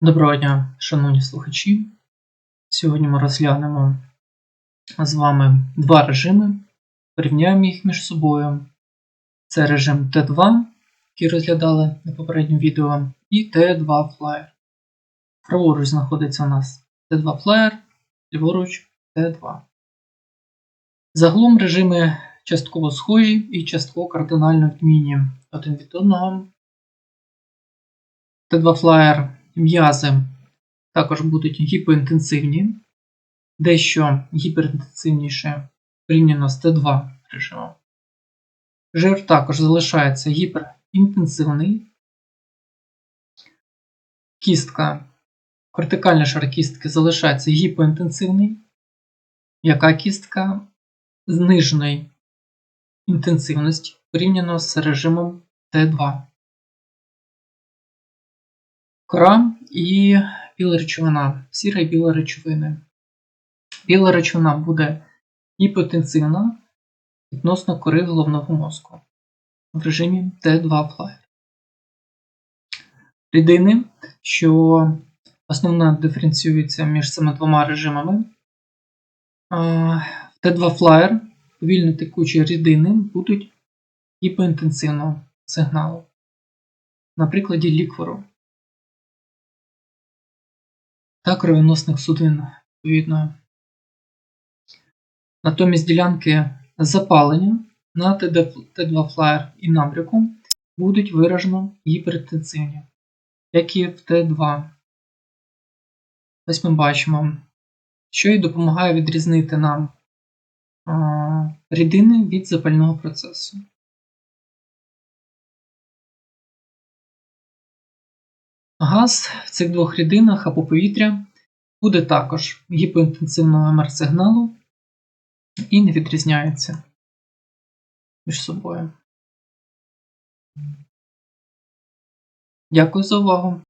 Доброго дня, шановні слухачі. Сьогодні ми розглянемо з вами два режими, порівняємо їх між собою. Це режим T2, який розглядали на попередньому відео, і T2 Flyer. Праворуч знаходиться у нас T2 Flyer, ліворуч T2. Загалом режими частково схожі і частково кардинально відмінні один від одного. T2 Flyer м'язи також будуть гіпоінтенсивні, дещо гіперінтенсивніше порівняно з Т2 режимом. Жир також залишається гіперінтенсивний. Кістка, вертикальний шар кістки залишається гіпоінтенсивний. Яка кістка зниженої інтенсивності порівняно з режимом Т2 кора і біла речовина, сіра і біла речовини. Біла речовина буде гіпотенсивна відносно кори головного мозку в режимі Т2 Flyer. Рідини, що основно диференціюються між цими двома режимами. В Т2 Flyer повільно текучі рідини будуть гіпоінтенсивного сигналу. На прикладі ліквору та кровоносних судин, відповідно. Натомість ділянки запалення на Т2 флаєр і набряку будуть виражено гіперінтенсивні, як і в Т2. Ось ми бачимо, що і допомагає відрізнити нам рідини від запального процесу. Газ в цих двох рідинах або повітря буде також гіпоінтенсивного МР-сигналу і не відрізняється між собою. Дякую за увагу!